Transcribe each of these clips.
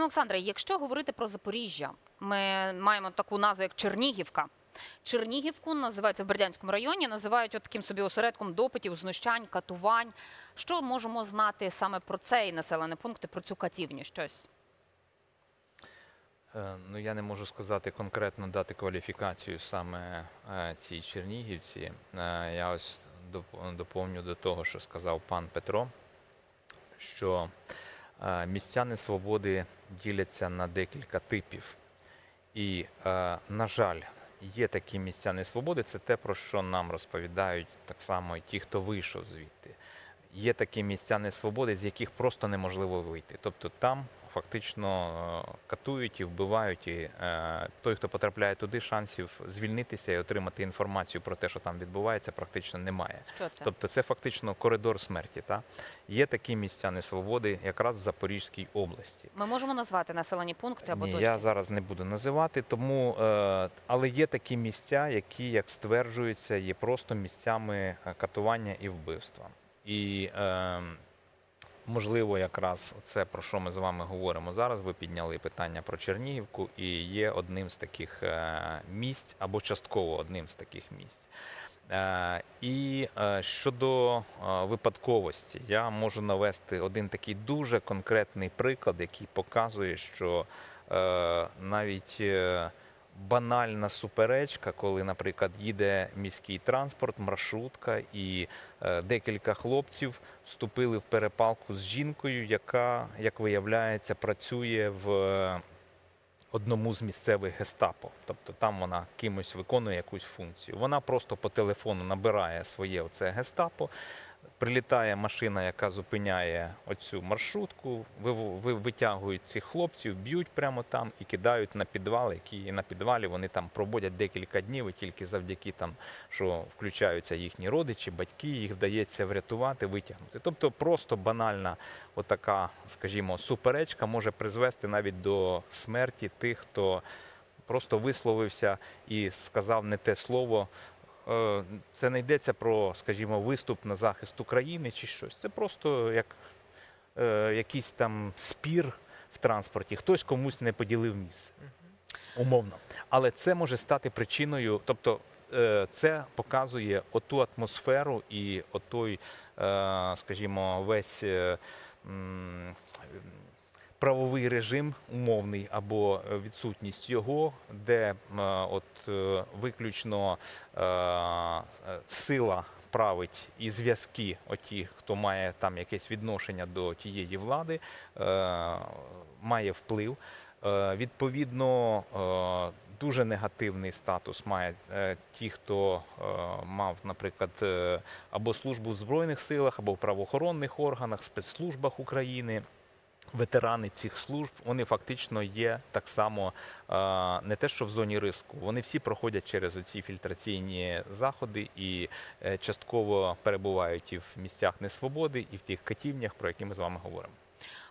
Пане Олександре, якщо говорити про Запоріжжя, ми маємо таку назву як Чернігівка. Чернігівку називають в Бердянському районі, називають таким собі осередком допитів, знущань, катувань. Що можемо знати саме про цей населений пункт про цю катівню? Щось Е, Ну, я не можу сказати конкретно дати кваліфікацію саме е, цій Чернігівці. Е, Я ось доп- доповню до того, що сказав пан Петро, що е, свободи діляться на декілька типів. І, на жаль, є такі місця несвободи, це те, про що нам розповідають так само і ті, хто вийшов звідти. Є такі місця несвободи, з яких просто неможливо вийти. Тобто там фактично е, катують і вбивають. І е, той, хто потрапляє туди, шансів звільнитися і отримати інформацію про те, що там відбувається, практично немає. що це? Тобто це фактично коридор смерті. Та? Є такі місця несвободи якраз в Запорізькій області. Ми можемо назвати населені пункти або Ні, точки? я зараз не буду називати, тому е, але є такі місця, які, як стверджується, є просто місцями катування і вбивства. І е, можливо, якраз це про що ми з вами говоримо зараз. Ви підняли питання про Чернігівку, і є одним з таких е, місць або частково одним з таких місць. Е, І е, щодо випадковості, я можу навести один такий дуже конкретний приклад, який показує, що навіть банальна суперечка, коли, наприклад, їде міський транспорт, маршрутка, і е, декілька хлопців вступили в перепалку з жінкою, яка, як виявляється, працює в е, одному з місцевих гестапо. Тобто там вона кимось виконує якусь функцію. Вона просто по телефону набирає своє оце гестапо. Прилітає машина, яка зупиняє оцю маршрутку, ви, ви витягують цих хлопців, б'ють прямо там і кидають на підвал, які на підвалі вони там проводять декілька днів, і тільки завдяки там, що включаються їхні родичі, батьки, їх вдається врятувати, витягнути. Тобто просто банальна, отака, скажімо, суперечка може призвести навіть до смерті тих, хто просто висловився і сказав не те слово. Е, Це не йдеться про, скажімо, виступ на захист України чи щось. Це просто як е, якийсь там спір в транспорті. Хтось комусь не поділив місце. Умовно. Але це може стати причиною, тобто е, це показує оту атмосферу і отой, е, скажімо, весь. Правовий режим умовний або е, відсутність його, де е, от е, виключно сила править і зв'язки, оті, хто має там якесь відношення до тієї влади, має вплив. Відповідно, дуже негативний статус е, ті, хто мав, наприклад, або службу в Збройних силах, або в правоохоронних органах, спецслужбах України. Ветерани цих служб вони фактично є так само не те, що в зоні риску. Вони всі проходять через оці фільтраційні заходи і е, частково перебувають і в місцях несвободи, і в тих катівнях, про які ми з вами говоримо.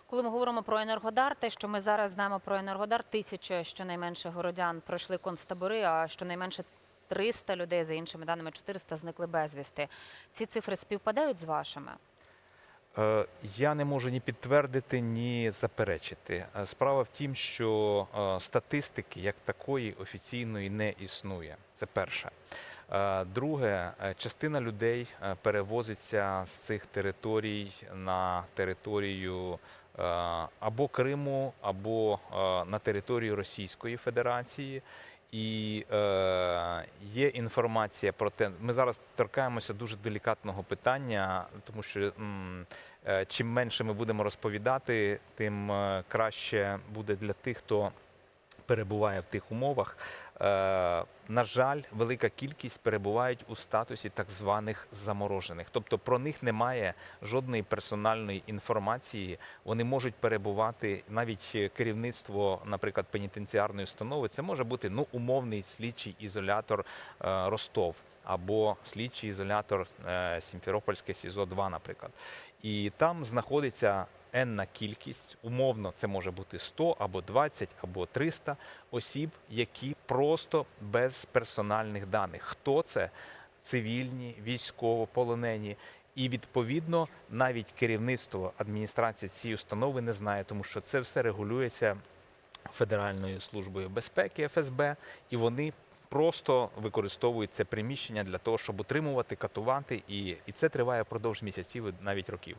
Коли ми говоримо про Енергодар, те, що ми зараз знаємо про Енергодар, тисяча щонайменше городян пройшли концтабори, а щонайменше 300 людей, за іншими даними, 400 зникли безвісти. Ці цифри співпадають з вашими? Е, Я не можу ні підтвердити, ні заперечити. Е, Справа в тім, що е, статистики як такої офіційної не існує. Це перше. Друге, частина людей перевозиться з цих територій на територію або Криму, або на територію Російської Федерації. І е, є інформація про те, ми зараз торкаємося дуже делікатного питання, тому що м, е, чим менше ми будемо розповідати, тим е, краще буде для тих, хто перебуває в тих умовах. Е, на жаль, велика кількість перебувають у статусі так званих заморожених. Тобто про них немає жодної персональної інформації. Вони можуть перебувати навіть керівництво, наприклад, пенітенціарної установи. Це може бути ну умовний слідчий ізолятор е, Ростов або слідчий ізолятор е, Сімферопольське СІЗО 2 наприклад. І там знаходиться енна кількість, умовно, це може бути 100 або 20 або 300 осіб, які просто без персональних даних. Хто це? Цивільні, військовополонені. І відповідно навіть керівництво адміністрації цієї установи не знає, тому що це все регулюється Федеральною службою безпеки ФСБ, і вони просто використовують це приміщення для того, щоб утримувати, катувати, і, і це триває впродовж місяців, навіть років.